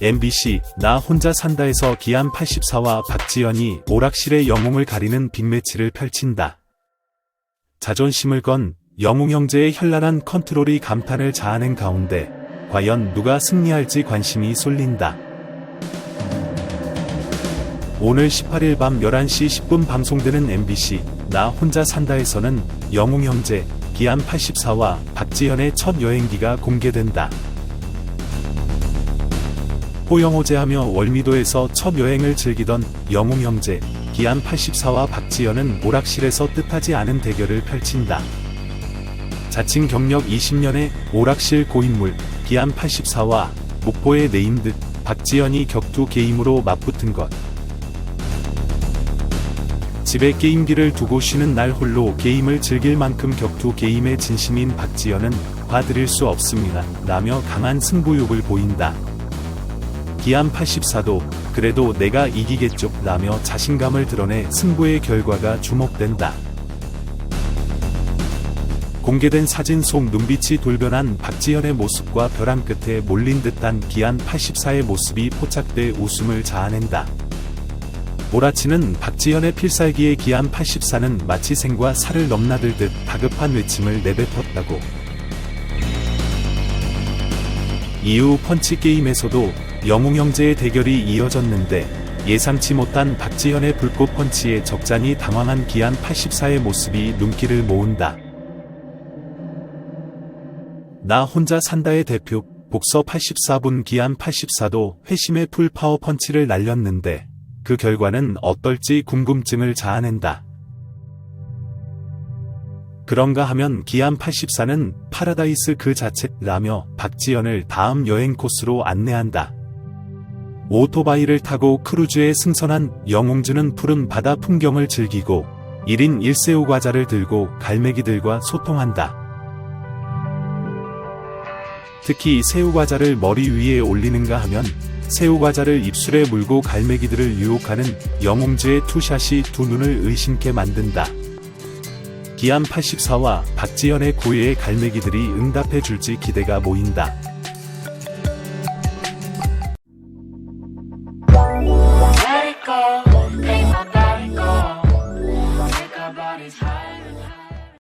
MBC 나 혼자 산다에서 기안 84와 박지연이 오락실의 영웅을 가리는 빅매치를 펼친다. 자존심을 건 영웅 형제의 현란한 컨트롤이 감탄을 자아낸 가운데 과연 누가 승리할지 관심이 쏠린다. 오늘 18일 밤 11시 10분 방송되는 MBC 나 혼자 산다에서는 영웅 형제 기안 84와 박지현의 첫 여행기가 공개된다. 호영호제하며 월미도에서 첫 여행을 즐기던 영웅 형제 기안 84와 박지현은 오락실에서 뜻하지 않은 대결을 펼친다. 자칭 경력 20년의 오락실 고인물 기안 84와 목포의 네임드 박지현이 격투 게임으로 맞붙은 것. 집에 게임기를 두고 쉬는 날 홀로 게임을 즐길 만큼 격투 게임에 진심인 박지현은 봐드릴 수 없습니다. 라며 강한 승부욕을 보인다. 기안 84도 그래도 내가 이기겠죠 라며 자신감을 드러내 승부의 결과가 주목된다. 공개된 사진 속 눈빛이 돌변한 박지현의 모습과 벼랑 끝에 몰린 듯한 기안 84의 모습이 포착돼 웃음을 자아낸다. 몰아치는 박지현의 필살기의 기안 84는 마치 생과 살을 넘나들듯 다급한 외침을 내뱉었다고. 이후 펀치 게임에서도 영웅 형제의 대결이 이어졌는데 예상치 못한 박지현의 불꽃 펀치에 적잖이 당황한 기안 84의 모습이 눈길을 모은다. 나 혼자 산다의 대표 복서 84분 기안 84도 회심의 풀 파워 펀치를 날렸는데 그 결과는 어떨지 궁금증을 자아낸다. 그런가 하면 기안 84는 파라다이스 그 자체라며 박지연을 다음 여행 코스로 안내한다. 오토바이를 타고 크루즈에 승선한 영웅주는 푸른 바다 풍경을 즐기고 1인 1새우 과자를 들고 갈매기들과 소통한다. 특히 새우 과자를 머리 위에 올리는가 하면 새우 과자를 입술에 물고 갈매기들을 유혹하는 영웅주의 투샷이 두 눈을 의심케 만든다. 기안 84와 박지연의 고유의 갈매기들이 응답해 줄지 기대가 모인다.